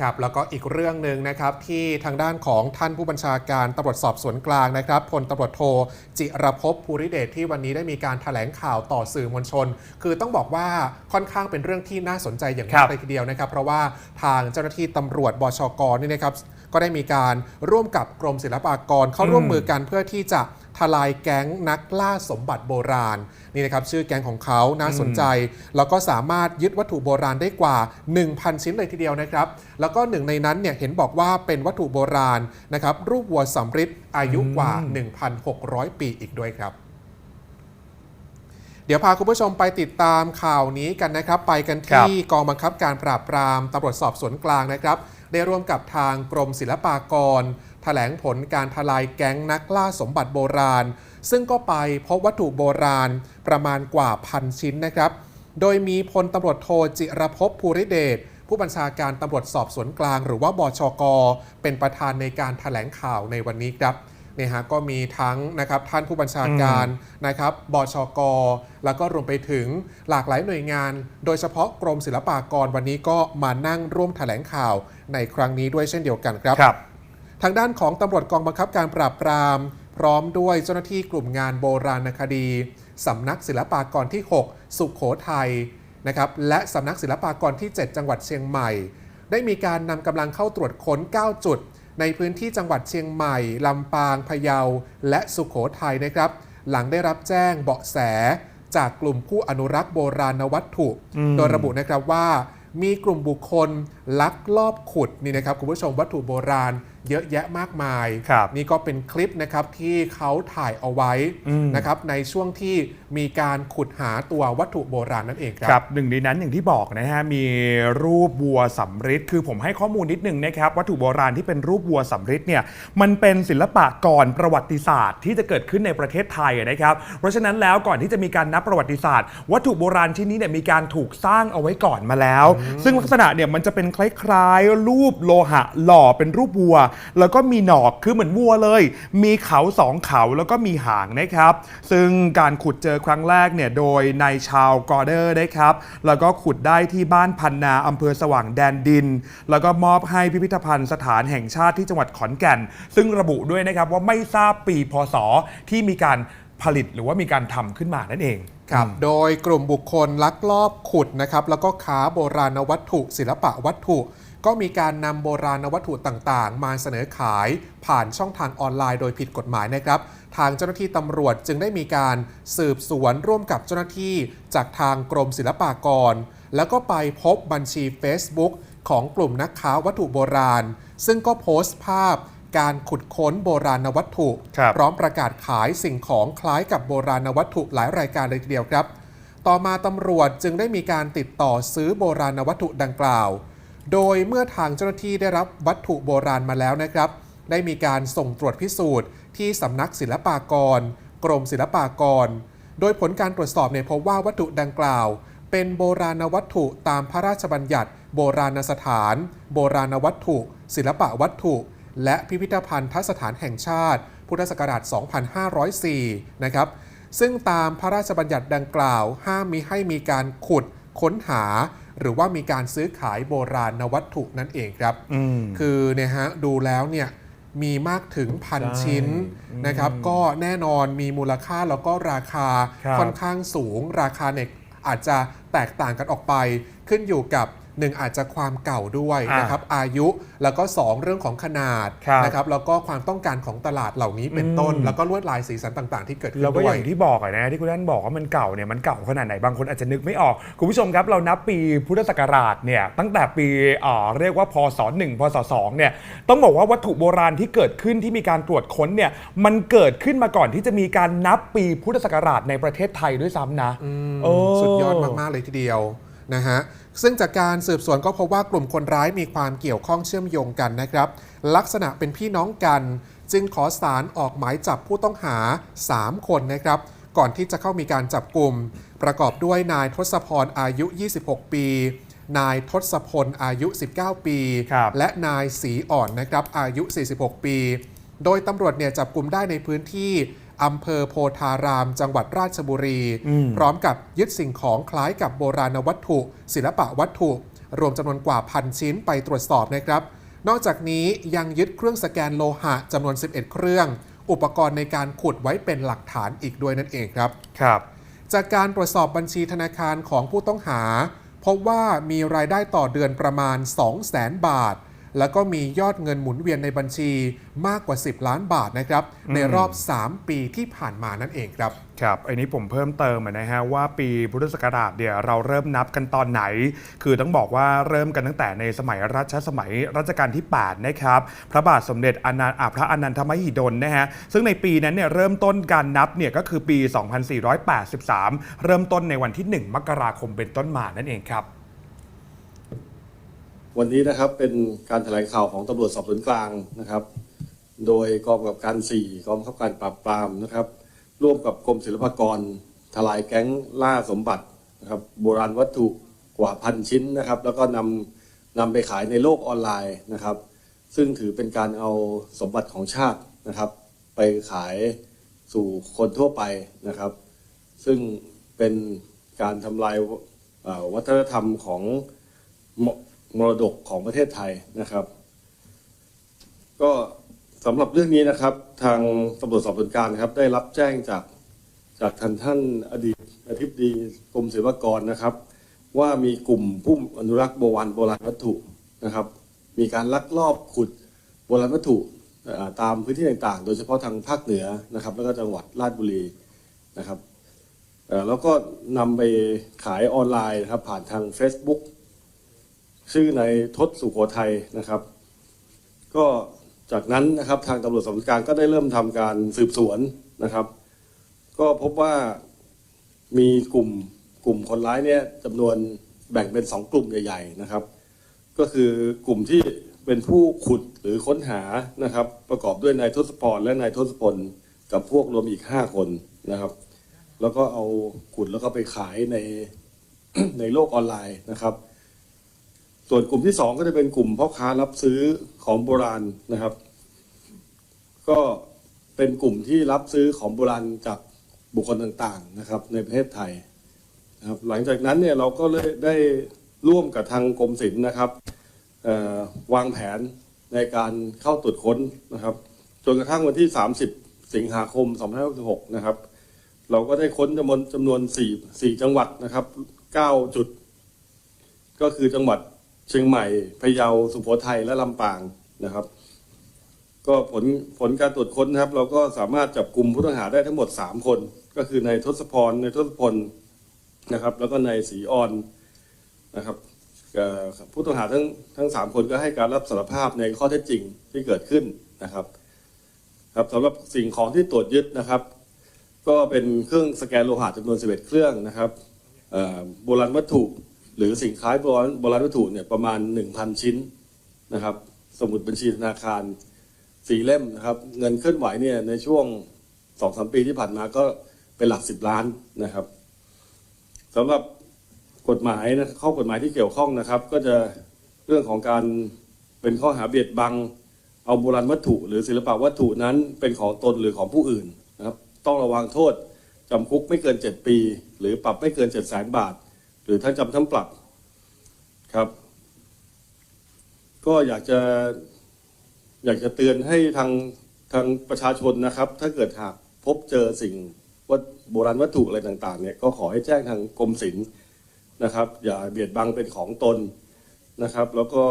ครับแล้วก็อีกเรื่องหนึ่งนะครับที่ทางด้านของท่านผู้บัญชาการตำรวจสอบสวนกลางนะครับพลตำรวจโทจิรภพภูริเดชที่วันนี้ได้มีการแถลงข่าวต่อสื่อมวลชน คือต้องบอกว่าค่อนข้างเป็นเรื่องที่น่าสนใจอย่างครัมากบเลยทีเดียวนะครับ เพราะว่าทางเจ้าหน้าที่ตำรวจบชกนี่นะครับก็ได้มีการร่วมกับกรมศิลปากรเข้าร่วมมือกันเพื่อที่จะ ทลายแก๊งนักล่าสมบัติโบราณนี่นะครับชื่อแก๊งของเขาน่าสนใจ แล้วก็สามารถยึดวัตถุโบราณได้กว่า 1,000 ชิ้นเลยทีเดียวนะครับ แล้วก็หนึ่งในนั้นเนี่ยเห็นบอกว่าเป็นวัตถุโบราณนะครับรูปวัวสำริดอายุกว่า 1,600 ปีอีกด้วยครับเดี๋ยวพาคุณผู้ชมไปติดตามข่าวนี้กันนะครับ ไปกันที่กองบังคับการปราบปรามตำรวจสอบสวนกลางนะครับ ได้ร่วมกับทางกรมศิลปากรแถลงผลการทลายแก๊งนักล่าสมบัติโบราณ ซึ่งก็ไปพบวัตถุโบราณประมาณกว่าพันชิ้นนะครับ โดยมีพลตำรวจโทจิรภพภูริเดชผู้บัญชาการตำรวจสอบสวนกลาง หรือว่าบชกเป็นประธานในการถแถลงข่าวในวันนี้ครับ เนี่ยฮะก็มีทั้งนะครับท่านผู้บัญชาการนะครับบชก แล้วก็รวมไปถึงหลากหลายหน่วยงาน โดยเฉพาะกรมศิลปากรวันนี้ก็มานั่งร่วมถแถลงข่าวในครั้งนี้ด้วยเช่นเดียวกันครับครับทางด้านของตำรวจกองบังคับการปราบปราม พร้อมด้วยเจ้าหน้าที่กลุ่มงานโบราณคดีสำนักศิลปากรที่ 6 สุขโขทัยนะครับและสำนักศิลปากรที่ 7 จังหวัดเชียงใหม่ ได้มีการนำกำลังเข้าตรวจค้น 9 จุด ในพื้นที่จังหวัดเชียงใหม่ ลำปาง พะเยา และสุขโขทัยนะครับ หลังได้รับแจ้งเบาะแสจากกลุ่มผู้อนุรักษ์โบราณวัตถุ โดยระบุนะครับว่ามีกลุ่มบุคคลลักลอบขุดนี่นะครับคุณผู้ชมวัตถุโบราณ เยอะแยะมากมายครับนี่ก็เป็นคลิปนะครับที่เขาถ่ายเอาไว้อืมนะครับในช่วงที่มีการขุดหาตัววัตถุโบราณนั่นเองครับครับหนึ่งในนั้นอย่างที่บอกนะฮะมีรูปวัวสำริดคือผมให้ข้อมูลนิดนึงนะครับวัตถุโบราณที่เป็นรูปวัวสำริดเนี่ยมันเป็นศิลปะก่อนประวัติศาสตร์ ที่จะเกิดขึ้นในประเทศไทยนะครับเพราะฉะนั้นแล้วก่อนที่จะมีการนับประวัติศาสตร์ วัตถุโบราณชิ้นนี้เนี่ยมีการถูกสร้างเอาไว้ก่อนมาแล้ว ซึ่งลักษณะเนี่ยมันจะเป็นคล้ายๆรูปโลหะหล่อเป็นรูปวัวแล้วก็มีหนอกคือเหมือนวัวเลย มีเขาสองเขาแล้วก็มีหางนะครับ ซึ่งการขุดเจอครั้งแรกเนี่ยโดยนายชาวกอร์เดอร์นะครับ แล้วก็ขุดได้ที่บ้านพันนาอำเภอสว่างแดนดิน แล้วก็มอบให้พิพิธภัณฑ์สถานแห่งชาติที่จังหวัดขอนแก่น ซึ่งระบุด้วยนะครับว่าไม่ทราบปีพศที่มีการผลิตหรือว่ามีการทำขึ้นมานั่นเองครับโดยกลุ่มบุคคลลักลอบขุดนะครับ แล้วก็ค้าโบราณวัตถุ ศิลปะวัตถุ ก็มีการนำโบราณวัตถุต่างๆ มาเสนอขายผ่านช่องทางออนไลน์โดยผิดกฎหมายนะครับ ทางเจ้าหน้าที่ตำรวจจึงได้มีการสืบสวนร่วมกับเจ้าหน้าที่จากทางกรมศิลปากร แล้วก็ไปพบบัญชี Facebook ของกลุ่มนักค้าวัตถุโบราณ ซึ่งก็โพสต์ภาพการขุดค้นโบราณวัตถุครับพร้อมประกาศขายสิ่งของคล้ายกับโบราณวัตถุหลายรายการเลยทีเดียวครับ ต่อมาตำรวจจึงได้มีการติดต่อซื้อโบราณวัตถุดังกล่าว โดยเมื่อทางเจ้าหน้าที่ได้รับวัตถุโบราณมาแล้วนะครับ ได้มีการส่งตรวจพิสูจน์ที่สำนักศิลปากร กรมศิลปากร โดยผลการตรวจสอบเนี่ยพบว่าวัตถุดังกล่าว เป็นโบราณวัตถุตามพระราชบัญญัติ โบราณสถาน โบราณวัตถุ ศิลปะวัตถุ และพิพิธภัณฑ์สถานแห่งชาติ พุทธศักราช 2504 นะครับซึ่งตามพระราชบัญญัติดังกล่าว ห้ามมีให้มีการขุด ค้นหา หรือว่ามีการซื้อขายโบราณวัตถุนั่นเองครับอืมคือเนี่ยฮะดูแล้วเนี่ยมีมากถึงพันใช่ชิ้นนะครับ ก็แน่นอนมีมูลค่าแล้วก็ราคาครับค่อนข้างสูง ราคาเนี่ยอาจจะแตกต่างกันออกไป ขึ้นอยู่กับ หนึ่งอาจจะความเก่าด้วยอ่านนะครับอายุแล้วก็ 2 เรื่องของขนาดครับนะครับแล้วก็ความต้องการของตลาดเหล่านี้เป็นต้นอืมแล้วก็ลวดลายสีสันต่างๆ ที่เกิดขึ้เรานก็ด้อวยย่างที่บอกอะนะที่คุณท่านบอกว่ามันเก่าเนี่ยมันเก่าขนาดไหนบางคนอาจจะนึกไม่ออกคุณผู้ชมครับเรานับปีพุทธศักราชเนี่ยตั้งแต่ปีเอ่อเรียกว่าพศ1พศ2เนี่ยต้องบอกว่าวัตถุโบราณที่เกิดขึ้นที่มีการตรวจค้นเนี่ยมันเกิดขึ้นมาก่อนที่จะมีการนับปีพุทธศักราชในประเทศไทยด้วยซ้ำนะโอ้สุดยอดมากๆเลยทีเดียว นะฮะซึ่งจากการสืบสวนก็พบว่ากลุ่มคนร้ายมีความเกี่ยวข้องเชื่อมโยงกันนะครับ ลักษณะเป็นพี่น้องกัน จึงขอสารออกหมายจับผู้ต้องหา 3 คนนะครับ ก่อนที่จะเข้ามีการจับกลุ่ม ประกอบด้วยนายทศพรอายุ 26 ปี นายทศพลอายุ 19 ปีครับและนายศรีอ่อนนะครับอายุ 46 ปี โดยตำรวจเนี่ยจับกลุ่มได้ในพื้นที่ อำเภอโพธาราม จังหวัดราชบุรีอืมพร้อมกับยึดสิ่งของคล้ายกับโบราณวัตถุ ศิลปะวัตถุ รวมจำนวนกว่าพันชิ้นไปตรวจสอบนะครับ นอกจากนี้ยังยึดเครื่องสแกนโลหะจำนวน 11 เครื่อง อุปกรณ์ในการขุดไว้เป็นหลักฐานอีกด้วยนั่นเองครับ ครับ จากการตรวจสอบบัญชีธนาคารของผู้ต้องหาพบว่ามีรายได้ต่อเดือนประมาณ 200,000 บาท แล้วก็มียอดเงินหมุนเวียนในบัญชีมากกว่า 10 ล้านบาทนะครับ ในรอบ 3 ปีที่ผ่านมานั่นเองครับ ครับ อันนี้ผมเพิ่มเติมอะนะฮะว่าปีพุทธศักราชเนี่ยเราเริ่มนับกันตอนไหน คือต้องบอกว่าเริ่มกันตั้งแต่ในสมัยรัชสมัยรัชกาลที่ 8 นะครับ พระบาทสมเด็จอนันต์อ่าพระอนันทมหิดลนะฮะ ซึ่งในปีนั้นเนี่ยเริ่มต้นการนับเนี่ยก็คือปี 2483 เริ่มต้นในวันที่ 1 มกราคมเป็นต้นมานั่นเองครับ วันนี้นะครับเป็นการแถลงข่าวของตำรวจสอบสวนกลางนะครับ โดยกองกับการ4กองบังคับการปราบปรามนะครับ ร่วมกับกรมศิลปากรทลายแก๊งล่าสมบัตินะครับโบราณวัตถุกว่าพันชิ้นนะครับ แล้วก็นำนำไปขายในโลกออนไลน์นะครับ ซึ่งถือเป็นการเอาสมบัติของชาตินะครับ ไปขายสู่คนทั่วไปนะครับ ซึ่งเป็นการทำลายวัฒนธรรมของ มรดกของประเทศไทยนะครับ ก็สำหรับเรื่องนี้นะครับ ทางตำรวจสอบสวนกลารครับ ได้รับแจ้งจากจากท่านท่านอดีตอธิบดีกรมศิลปากรนะครับ ว่ามีกลุ่มผู้อนุรักษ์โบราณโบราณวัตถุนะครับ มีการลักลอบขุดโบราณวัตถุตามพื้นที่ต่างๆ โดยเฉพาะทางภาคเหนือนะครับ แล้วก็จังหวัดราชบุรีนะครับแล้วก็นำไปขายออนไลน์นะครับผ่านทาง Facebook ชื่อในทศสุโขทัยนะครับ ก็จากนั้นนะครับทางตำรวจสอบสวนกลางก็ได้เริ่มทำการสืบสวนนะครับ ก็พบว่ามีกลุ่มกลุ่มคนร้ายเนี่ยจำนวนแบ่งเป็นสองกลุ่มใหญ่ ๆนะครับ ก็คือกลุ่มที่เป็นผู้ขุดหรือค้นหานะครับ ประกอบด้วยนายทศพรและนายทศพลกับพวกรวมอีกห้าคนนะครับ แล้วก็เอาขุดแล้วก็ไปขายในในโลกออนไลน์นะครับ ส่วนกลุ่มที่สองก็จะเป็นกลุ่มพ่อค้ารับซื้อของโบราณนะครับ ก็เป็นกลุ่มที่รับซื้อของโบราณจากบุคคลต่างๆนะครับ ในประเทศไทยนะครับ หลังจากนั้นเนี่ยเราก็เลยได้ร่วมกับทางกรมศิลป์นะครับวางแผนในการเข้าตรวจค้นนะครับ จนกระทั่งวันที่ 30 สิงหาคม 2566 นะครับ เราก็ได้ค้นจำนวนจำนวน4 4 จังหวัดนะครับ 9 จุด ก็คือจังหวัด เชียงใหม่พะเยาสุโขทัยและลำปางนะครับ ก็ผลผลการตรวจค้นนะครับ เราก็สามารถจับกลุ่มผู้ต้องหาได้ทั้งหมด 3 คน ก็คือนายทศพรนายทศพลนะครับ แล้วก็นายศรีออนนะครับผู้ต้องหาทั้งทั้งสามคนก็ให้การรับสารภาพในข้อเท็จจริงที่เกิดขึ้นนะครับครับสำหรับสิ่งของที่ตรวจยึดนะครับ ก็เป็นเครื่องสแกนโลหะจำนวน 11 เครื่องนะครับโบราณวัตถุ หรือสิ่งคล้าโบราณโบราณวัตถุเนี่ยประมาณ 1,000 ชิ้นนะครับ สมุดบัญชีธนาคารสี่เล่มนะครับ เงินเคลื่อนไหวเนี่ยในช่วงสองสามปีที่ผ่านมาก็เป็นหลักสิบล้านนะครับสำหรับกฎหมายนะข้อกฎหมายที่เกี่ยวข้องนะครับ ก็จะเรื่องของการเป็นข้อหาเบียดบัง เอาโบราณวัตถุ หรือศิลปะวัตถุนั้นเป็นของตนหรือของผู้อื่นนะครับ ต้องระวังโทษจำคุกไม่เกิน 7 ปี หรือปรับไม่เกิน7 0 0 0 0 0บาท หรือทั้งจำทั้งปรับครับ ก็อยากจะอยากจะเตือนให้ทางทางประชาชนนะครับ ถ้าเกิดหากพบเจอสิ่งวัตโบราณวัตถุอะไรต่างๆ เนี่ยก็ขอให้แจ้งทางกรมศิลป์นะครับ อย่าเบียดบังเป็นของตนนะครับ แล้วก็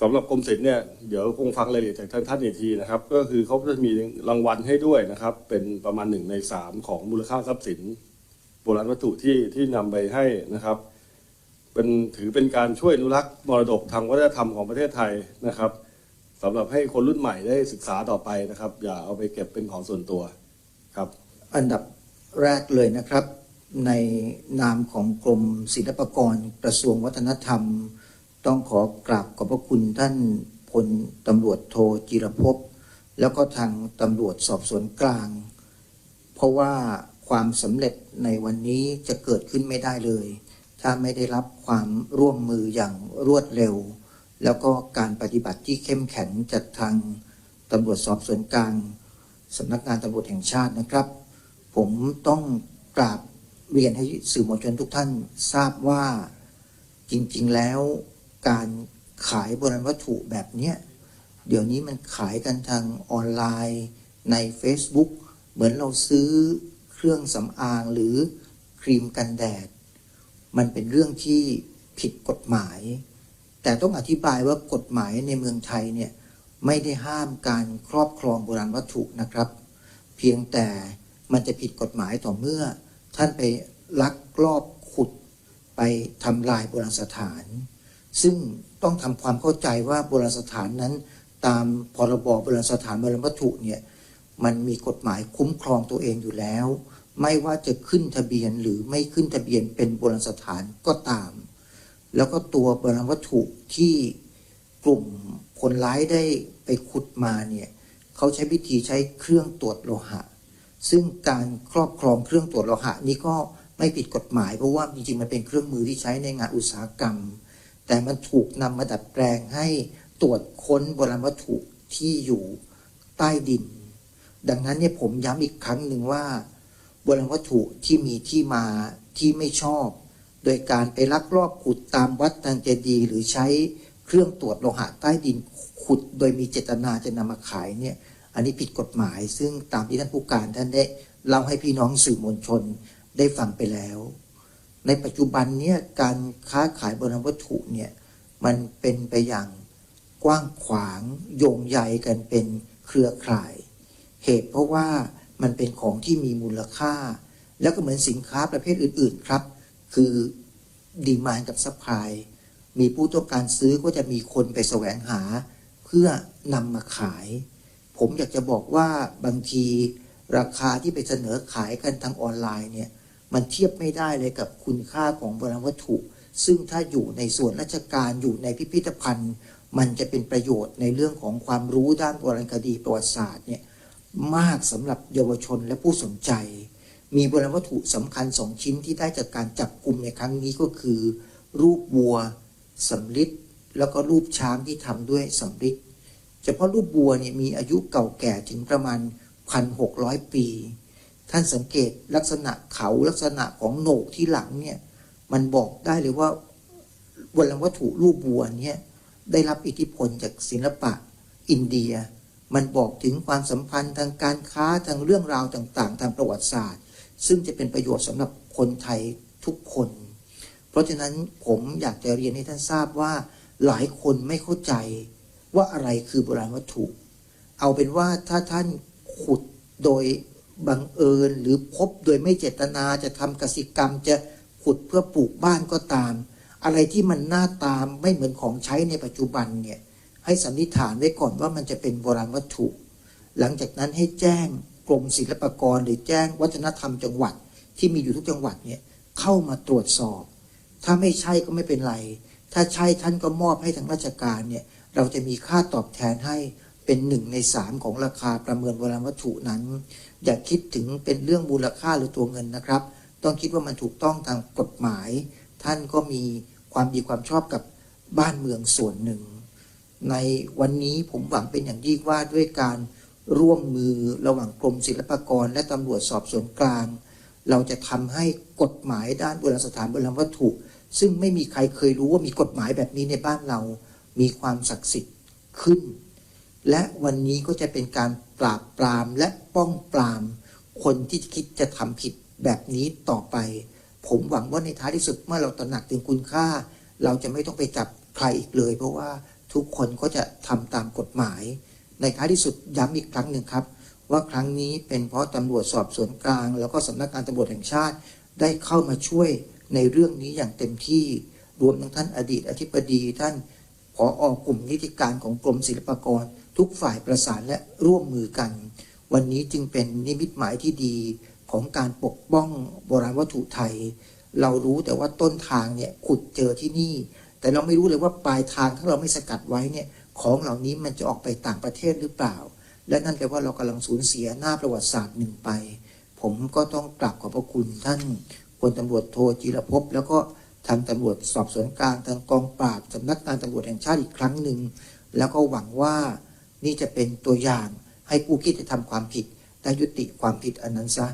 สำหรับกรมศิลป์เนี่ยเดี๋ยวคงฟังรายละเอียดจากท่านท่านอีกทีนะครับ ก็คือเขาจะมีรางวัลให้ด้วยนะครับ เป็นประมาณหนึ่งในสามของมูลค่าทรัพย์สิน โบราณวัตถุที่ที่นำไปให้นะครับ เป็นถือเป็นการช่วยอนุรักษ์มรดกทางวัฒนธรรมของประเทศไทยนะครับสำหรับให้คนรุ่นใหม่ได้ศึกษาต่อไปนะครับ อย่าเอาไปเก็บเป็นของส่วนตัวครับ อันดับแรกเลยนะครับ ในนามของกรมศิลปากรกระทรวงวัฒนธรรม ต้องขอกราบขอบพระคุณท่านพลตำรวจโทจิรภพแล้วก็ทางตำรวจสอบสวนกลาง เพราะว่า ความสำเร็จในวันนี้จะเกิดขึ้นไม่ได้เลย ถ้าไม่ได้รับความร่วมมืออย่างรวดเร็ว แล้วก็การปฏิบัติที่เข้มแข็งจากทางตำรวจสอบสวนกลางสำนักงานตำรวจแห่งชาตินะครับ ผมต้องกราบเรียนให้สื่อมวลชนทุกท่านทราบว่าจริงๆแล้วการขายโบราณวัตถุแบบเนี้ยเดี๋ยวนี้มันขายกันทางออนไลน์ใน Facebook เหมือนเราซื้อ เครื่องสำอางหรือครีมกันแดด มันเป็นเรื่องที่ผิดกฎหมาย แต่ต้องอธิบายว่ากฎหมายในเมืองไทยเนี่ยไม่ได้ห้ามการครอบครองโบราณวัตถุนะครับ เพียงแต่มันจะผิดกฎหมายต่อเมื่อ ท่านไปลักลอบขุดไปทำลายโบราณสถาน ซึ่งต้องทำความเข้าใจว่าโบราณสถานนั้น ตามพรบโบราณสถานโบราณวัตถุเนี่ยมันมีกฎหมายคุ้มครองตัวเองอยู่แล้ว ไม่ว่าจะขึ้นทะเบียนหรือไม่ขึ้นทะเบียนเป็นโบราณสถานก็ตาม แล้วก็ตัวโบราณวัตถุที่กลุ่มคนร้ายได้ไปขุดมาเนี่ยเขาใช้วิธีใช้เครื่องตรวจโลหะ ซึ่งการครอบครองเครื่องตรวจโลหะนี้ก็ไม่ผิดกฎหมาย เพราะว่าจริงๆมันเป็นเครื่องมือที่ใช้ในงานอุตสาหกรรม แต่มันถูกนำมาดัดแปลงให้ตรวจค้นโบราณวัตถุที่อยู่ใต้ดิน ดังนั้นเนี่ยผมย้ำอีกครั้งหนึ่งว่า โบราณวัตถุที่มีที่มาที่ไม่ชอบ โดยการไปลักลอบขุดตามวัดทางเจดี หรือใช้เครื่องตรวจโลหะใต้ดินขุด โดยมีเจตนาจะนำมาขายเนี่ยอันนี้ผิดกฎหมาย ซึ่งตามที่ท่านผู้การท่านได้เล่าให้พี่น้องสื่อมวลชนได้ฟังไปแล้ว ในปัจจุบันเนี่ยการค้าขายโบราณวัตถุเนี่ยมันเป็นไปอย่างกว้างขวางโยงใยกันเป็นเครือข่าย เหตุเพราะว่า มันเป็นของที่มีมูลค่า แล้วก็เหมือนสินค้าประเภทอื่น ๆ ครับ คือดีมานกับซัพพลายมีผู้ต้องการซื้อก็จะมีคนไปแสวงหา เพื่อนำมาขาย ผมอยากจะบอกว่าบางทีราคาที่ไปเสนอขายกันทางออนไลน์เนี่ยมันเทียบไม่ได้เลยกับคุณค่าของโบราณวัตถุ ซึ่งถ้าอยู่ในส่วนราชการอยู่ในพิพิธภัณฑ์ มันจะเป็นประโยชน์ในเรื่องของความรู้ด้านโบราณคดีประวัติศาสตร์เนี่ย มากสำหรับเยาวชนและผู้สนใจ มีโบราณวัตถุสำคัญสองชิ้นที่ได้จากการจับกลุ่มในครั้งนี้ก็คือ รูปวัวสำริดแล้วก็รูปช้างที่ทำด้วยสำริดเฉพาะรูปบัวเนี่ยมีอายุเก่าแก่ถึงประมาณ 1,600 ปี ท่านสังเกตลักษณะเขาลักษณะของโหนกที่หลังเนี่ยมันบอกได้เลยว่าบนวัตถุรูปบัวเนี่ยได้รับอิทธิพลจากศิลปะอินเดีย มันบอกถึงความสัมพันธ์ทางการค้าทางเรื่องราวต่างๆ ทางประวัติศาสตร์ ซึ่งจะเป็นประโยชน์สำหรับคนไทยทุกคน เพราะฉะนั้นผมอยากจะเรียนให้ท่านทราบว่าหลายคนไม่เข้าใจว่าอะไรคือโบราณวัตถุ เอาเป็นว่าถ้าท่านขุดโดยบังเอิญหรือพบโดยไม่เจตนาจะทำกสิกรรมจะขุดเพื่อปลูกบ้านก็ตาม อะไรที่มันหน้าตามไม่เหมือนของใช้ในปัจจุบันเนี่ย ให้สันนิษฐานไว้ก่อนว่ามันจะเป็นโบราณวัตถุ หลังจากนั้นให้แจ้งกรมศิลปากร หรือแจ้งวัฒนธรรมจังหวัด ที่มีอยู่ทุกจังหวัดเนี่ยเข้ามาตรวจสอบ ถ้าไม่ใช่ก็ไม่เป็นไร ถ้าใช่ท่านก็มอบให้ทางราชการเนี่ยเราจะมีค่าตอบแทนให้เป็นหนึ่งในสามของราคาประเมินโบราณวัตถุนั้น อย่าคิดถึงเป็นเรื่องมูลค่าหรือตัวเงินนะครับ ต้องคิดว่ามันถูกต้องทางกฎหมาย ท่านก็มีความดีความชอบกับบ้านเมืองส่วนหนึ่ง ในวันนี้ผมหวังเป็นอย่างยิ่งว่าด้วยการร่วมมือระหว่างกรมศิลปากร และตำรวจสอบสวนกลาง เราจะทำให้กฎหมายด้านโบราณสถานโบราณวัตถุ ซึ่งไม่มีใครเคยรู้ว่ามีกฎหมายแบบนี้ในบ้านเรา มีความศักดิ์สิทธิ์ขึ้น และวันนี้ก็จะเป็นการปราบปรามและป้องปรามคนที่คิดจะทำผิดแบบนี้ต่อไป ผมหวังว่าในท้ายที่สุดเมื่อเราตระหนักถึงคุณค่า เราจะไม่ต้องไปจับใครอีกเลย เพราะว่า ทุกคนก็จะทำตามกฎหมาย ในท้ายที่สุดย้ำอีกครั้งหนึ่งครับ ว่าครั้งนี้เป็นเพราะตำรวจสอบสวนกลาง แล้วก็สำนักงานตำรวจแห่งชาติ ได้เข้ามาช่วยในเรื่องนี้อย่างเต็มที่รวมทั้งท่านอดีตอธิบดีท่านผออกลุ่มนิติการของกรมศิลปากร ทุกฝ่ายประสานและร่วมมือกัน วันนี้จึงเป็นนิมิตหมายที่ดีของการปกป้องโบราณวัตถุไทย เรารู้แต่ว่าต้นทางเนี่ยขุดเจอที่นี่ แต่เราไม่รู้เลยว่าปลายทางถ้าเราไม่สกัดไว้เนี่ยของเหล่านี้มันจะออกไปต่างประเทศหรือเปล่า และนั่นแปลว่าเรากำลังสูญเสียหน้าประวัติศาสตร์หนึ่งไป ผมก็ต้องกราบขอบพระคุณท่านพลตำรวจโทจิรภพแล้วก็ทางตำรวจสอบสวนกลางทางกองปราบสำนักงานตำรวจแห่งชาติอีกครั้งหนึ่งแล้วก็หวังว่านี่จะเป็นตัวอย่างให้ผู้คิดจะทำความผิดได้ยุติความผิดอันนั้นซะ